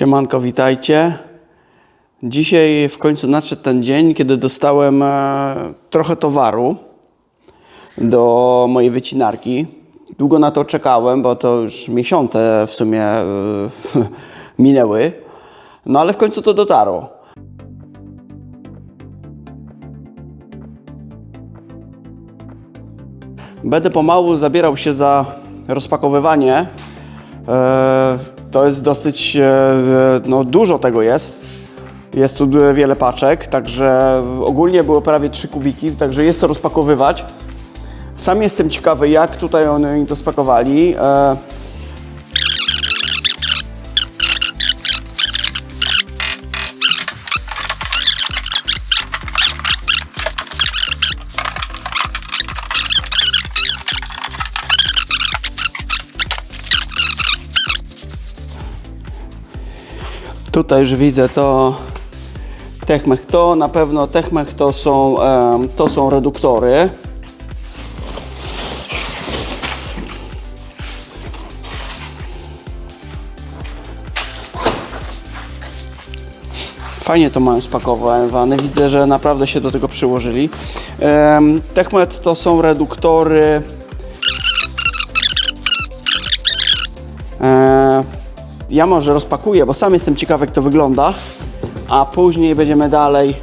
Siemanko, witajcie. Dzisiaj w końcu nadszedł ten dzień, kiedy dostałem e, trochę towaru do mojej wycinarki. Długo na to czekałem, bo to już miesiące w sumie e, minęły. No ale w końcu to dotarło. Będę pomału zabierał się za rozpakowywanie. E, To jest dosyć, e, no dużo tego jest. Jest tu wiele paczek, także ogólnie było prawie 3 kubiki, także jest co rozpakowywać. Sam jestem ciekawy, jak tutaj oni to spakowali. Tutaj już widzę to Techmech. To na pewno Techmech to są, to są reduktory. Fajnie to mają spakowane. Widzę, że naprawdę się do tego przyłożyli. Techmet to są reduktory. Ja może rozpakuję, bo sam jestem ciekawy, jak to wygląda, a później będziemy dalej,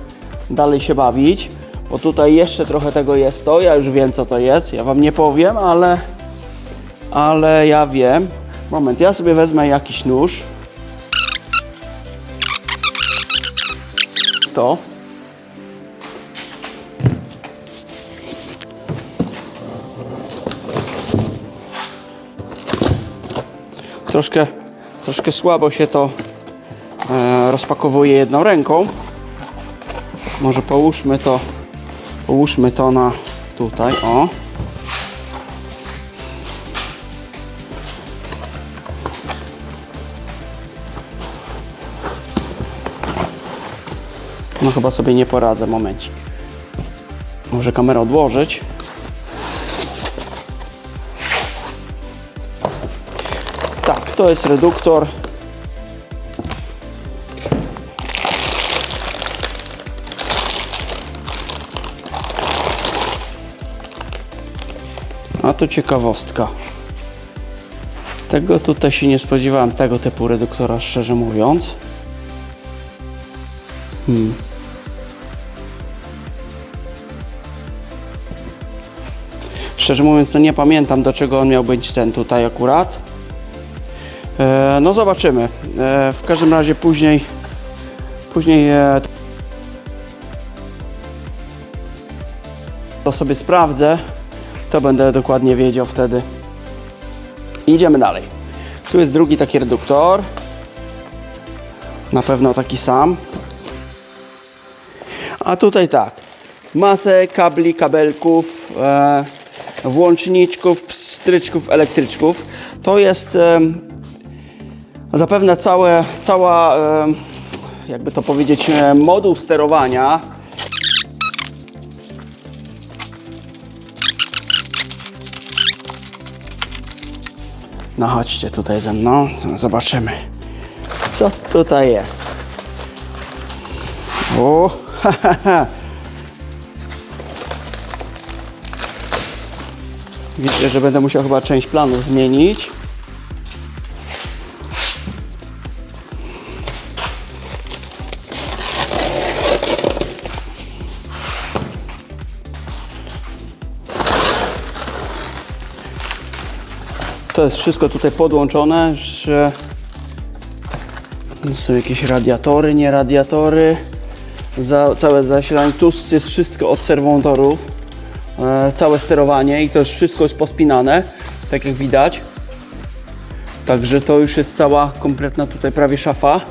dalej się bawić, bo tutaj jeszcze trochę tego jest to, ja już wiem, co to jest, ja Wam nie powiem, ale, ale ja wiem. Moment, ja sobie wezmę jakiś nóż. To. Troszkę, troszkę słabo się to e, rozpakowuje jedną ręką. Może połóżmy to, połóżmy to na tutaj, o. No chyba sobie nie poradzę, momencik. Może kamerę odłożyć. To jest reduktor. A to ciekawostka. Tego tutaj się nie spodziewałem, tego typu reduktora, szczerze mówiąc. Hmm. Szczerze mówiąc, to nie pamiętam, do czego on miał być ten tutaj akurat. E, no zobaczymy. E, w każdym razie później później e, to sobie sprawdzę. To będę dokładnie wiedział wtedy. Idziemy dalej. Tu jest drugi taki reduktor. Na pewno taki sam. A tutaj tak. Masę kabli, kabelków, włączniczków, pstryczków, elektryczków. To jest Zapewne całe, cała, jakby to powiedzieć, e, moduł sterowania. No chodźcie tutaj ze mną, zobaczymy, co tutaj jest. O, ha, ha, ha. Widzę, że będę musiał chyba część planu zmienić. To jest wszystko tutaj podłączone, że są jakieś radiatory, nie radiatory, za, całe zasilanie. Tu jest wszystko od serwomotorów, e, całe sterowanie i to już wszystko jest pospinane, tak jak widać. Także to już jest cała kompletna tutaj prawie szafa.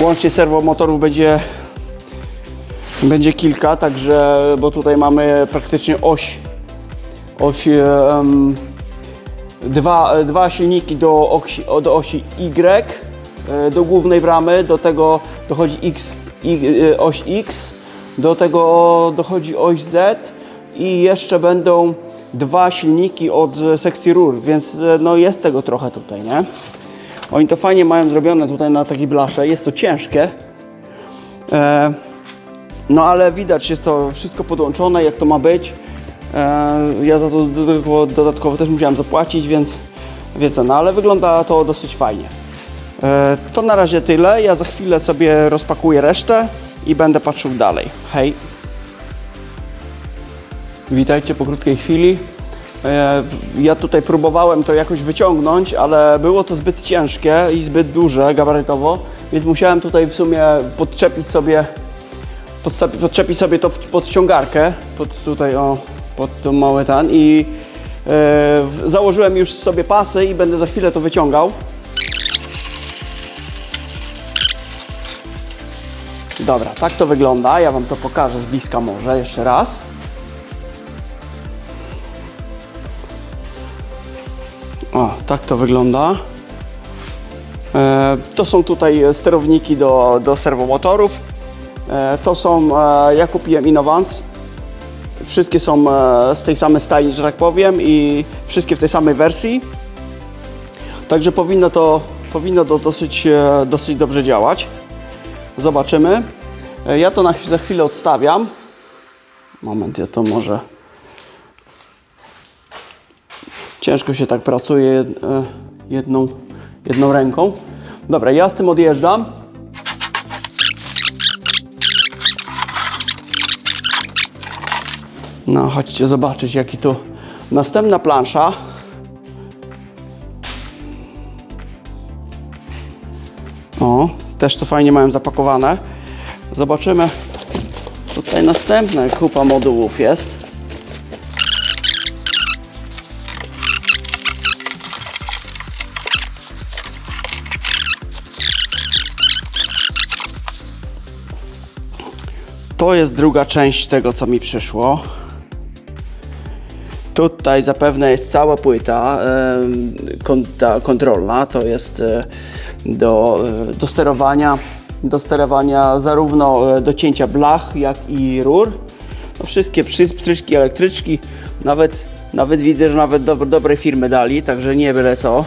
Łącznie serwomotorów będzie będzie kilka, także, bo tutaj mamy praktycznie oś, oś em, dwa, dwa silniki do osi, do osi Y, e, do głównej bramy, do tego dochodzi X, y, oś X, do tego dochodzi oś Z i jeszcze będą dwa silniki od e, sekcji rur, więc e, no jest tego trochę tutaj, nie? Oni to fajnie mają zrobione tutaj na takiej blasze, jest to ciężkie. E, no ale widać, jest to wszystko podłączone, jak to ma być. E, ja za to dodatkowo, też musiałem zapłacić, więc wiecie, no ale wygląda to dosyć fajnie. E, to na razie tyle. Ja za chwilę sobie rozpakuję resztę i będę patrzył dalej. Hej! Witajcie po krótkiej chwili. E, Ja tutaj próbowałem to jakoś wyciągnąć, ale było to zbyt ciężkie i zbyt duże gabarytowo, więc musiałem tutaj w sumie podczepić sobie, podczepić sobie to pod ściągarkę, pod tutaj o, pod tą mały ten i e, założyłem już sobie pasy i będę za chwilę to wyciągał. Dobra, tak to wygląda. Ja Wam to pokażę z bliska może jeszcze raz. O, tak to wygląda. E, to są tutaj sterowniki do, do serwomotorów. E, to są, e, ja kupiłem Innovans. Wszystkie są e, z tej samej stajni, że tak powiem, i wszystkie w tej samej wersji. Także powinno to, powinno to dosyć, dosyć dobrze działać. Zobaczymy. Ja to na, chw- za chwilę odstawiam. Moment, ja to może. Ciężko się tak pracuje jedną, jedną ręką. Dobra, ja z tym odjeżdżam. No, chodźcie zobaczyć, jaki tu następna plansza. O, też to fajnie mają zapakowane. Zobaczymy. Tutaj następna kupa modułów jest. To jest druga część tego, co mi przyszło. Tutaj zapewne jest cała płyta kontrolna, to jest e, do, e, do sterowania, do sterowania zarówno e, docięcia blach, jak i rur. No wszystkie przy- pstryczki, elektryczki, nawet, nawet widzę, że nawet do, dobre firmy dali, także nie byle co.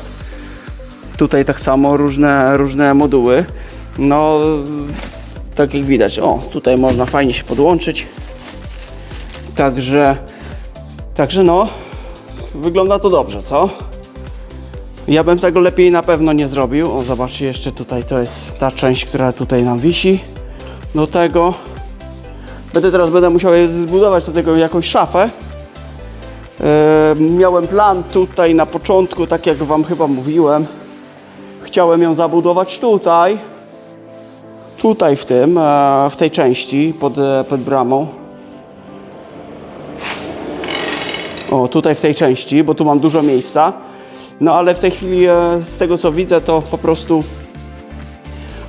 Tutaj tak samo różne, różne moduły. No, tak jak widać, o, tutaj można fajnie się podłączyć. Także Także no, wygląda to dobrze, co? Ja bym tego lepiej na pewno nie zrobił. O, zobaczcie, jeszcze tutaj to jest ta część, która tutaj nam wisi. Do tego. Będę teraz będę musiał zbudować do tego jakąś szafę. E, miałem plan tutaj na początku, tak jak Wam chyba mówiłem. Chciałem ją zabudować tutaj. Tutaj w tym, e, w tej części pod, e, pod bramą. O, tutaj w tej części, bo tu mam dużo miejsca. No ale w tej chwili, e, z tego co widzę, to po prostu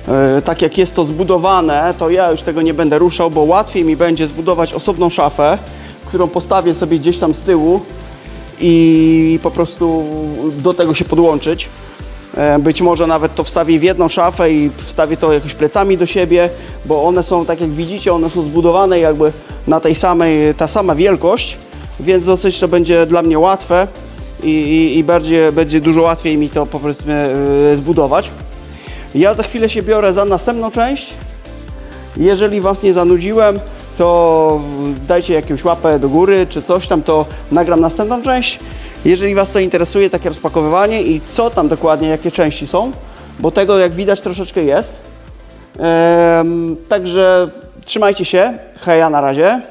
e, tak jak jest to zbudowane, to ja już tego nie będę ruszał, bo łatwiej mi będzie zbudować osobną szafę, którą postawię sobie gdzieś tam z tyłu i po prostu do tego się podłączyć. E, Być może nawet to wstawię w jedną szafę i wstawię to jakoś plecami do siebie, bo one są, tak jak widzicie, one są zbudowane jakby na tej samej, ta sama wielkość, więc dosyć to będzie dla mnie łatwe i, i, i bardziej, będzie dużo łatwiej mi to powiedzmy zbudować. Ja za chwilę się biorę za następną część. Jeżeli Was nie zanudziłem, to dajcie jakąś łapę do góry czy coś tam, to nagram następną część. Jeżeli Was to interesuje, takie rozpakowywanie i co tam dokładnie, jakie części są, bo tego jak widać troszeczkę jest. Także trzymajcie się. Heja na razie.